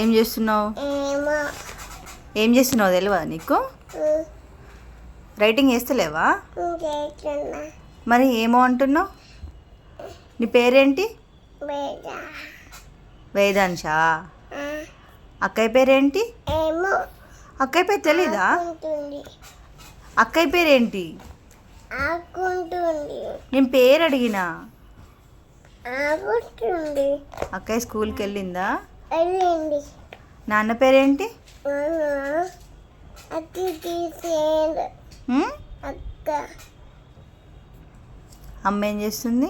ఏం చేస్తున్నావు? ఏం చేస్తున్నావు తెలియదా నీకు? రైటింగ్ వేస్తలేవా చేస్తున్నా. మరి ఏమో అంటున్నావు? నీ పేరేంటి? వేదాంశా? అక్కయ్య పేరేంటి? అక్కయ్య పేరు తెలీదా? అక్కయ్య పేరేంటి? నేను పేరు అడిగినా. అక్కయ్య స్కూల్కి వెళ్ళింది? నాన్న పేరేంటి? అమ్మ ఏం చేస్తుంది?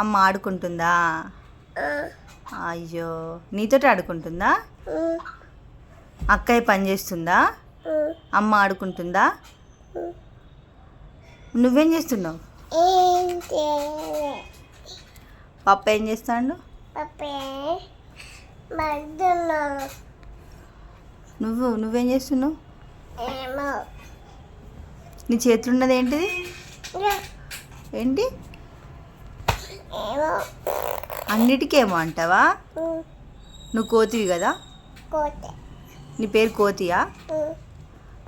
అమ్మ. ఆడుకుంటుందా. అయ్యో నీతోటి ఆడుకుంటుందా? అక్కయ్య పని చేస్తుందా? అమ్మ ఆడుకుంటుందా. నువ్వేం చేస్తున్నావు? పప్ప ఏం చేస్తాడు? నువ్వు నువ్వేం చేస్తున్నావు? నీ చేతులు ఉన్నది ఏంటిది ఏంటి? అన్నిటికేమో అంటావా? నువ్వు కోతివి కదా? నీ పేరు కోతియా?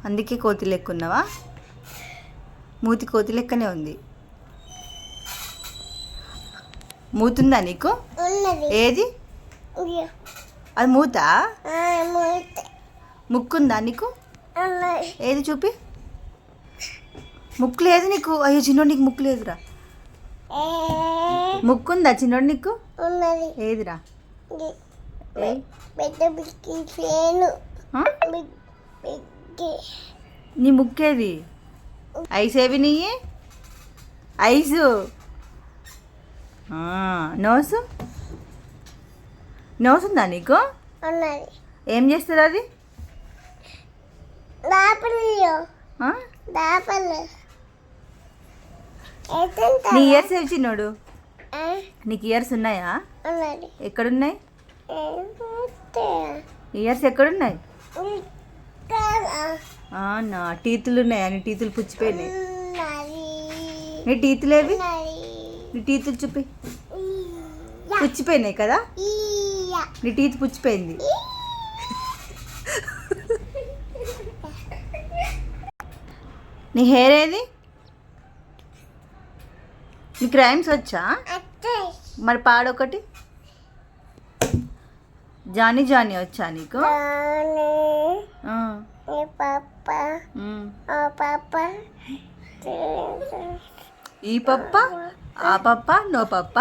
అందుకే కోతి లెక్కున్నావా మూతి కోతి లెక్కనే ఉంది. మూతుందా నీకు? ఏది? అది మూత? ముక్కుందా నీకు? ఏది చూపి? ముక్కు లేదు నీకు. అయ్యో చిన్నోడు నీకు ముక్కు లేదురా. ముక్కుందా చిన్నోడు నీకు? ఏదిరా? నీ ముక్కేది? ఐస్ ఏవి నీయి? ఐసు. Nose nose? ఉందా నీకు? ఉన్నది ఏం చేస్తుంది అది? నీ ఇయర్స్ ఏవి చిన్నోడు నీకు ఇయర్స్ ఉన్నాయా? ఎక్కడున్నాయి? ఇయర్స్ ఎక్కడున్నాయి? నా టీతులు ఉన్నాయా నీ టీతులు పుచ్చిపోయినాయి. నీ టీతులు ఏవి ఉన్నది నీ టీతులు చూపి. పుచ్చిపోయినాయి కదా? నీ టీత్ పుచ్చిపోయింది. నీ హెయిర్ ఏది? నీకు రైమ్స్ వచ్చా? మరి పాడొకటి. జానీ జానీ వచ్చా నీకు? నీ ఈ పప్ప? ఆ పప్ప నో పప్ప